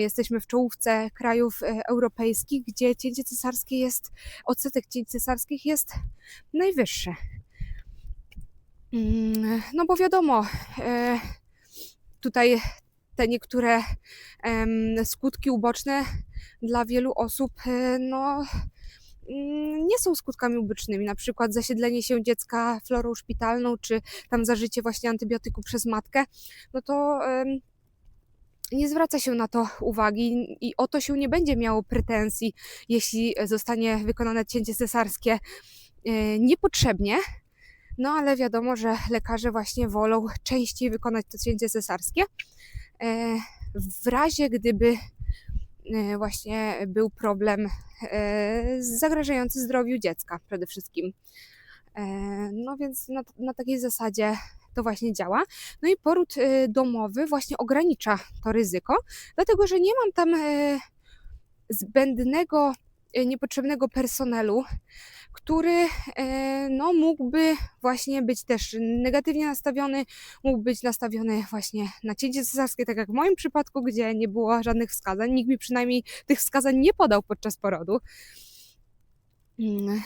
Jesteśmy w czołówce krajów e, europejskich, gdzie cięcie cesarskie jest, odsetek cięć cesarskich jest najwyższy. Mm, No bo wiadomo, e, tutaj te niektóre skutki uboczne dla wielu osób e, no, mm, nie są skutkami ubocznymi, na przykład zasiedlenie się dziecka florą szpitalną, czy tam zażycie właśnie antybiotyku przez matkę, no to nie zwraca się na to uwagi i o to się nie będzie miało pretensji, jeśli zostanie wykonane cięcie cesarskie e, niepotrzebnie. No ale wiadomo, że lekarze właśnie wolą częściej wykonać to cięcie cesarskie. e, W razie gdyby e, właśnie był problem zagrażający zdrowiu dziecka przede wszystkim. No więc na, na takiej zasadzie to właśnie działa. No i poród e, domowy właśnie ogranicza to ryzyko, dlatego że nie mam tam e, zbędnego, e, niepotrzebnego personelu, który no, mógłby właśnie być też negatywnie nastawiony, mógł być nastawiony właśnie na cięcie cesarskie, tak jak w moim przypadku, gdzie nie było żadnych wskazań. Nikt mi przynajmniej tych wskazań nie podał podczas porodu. Mm,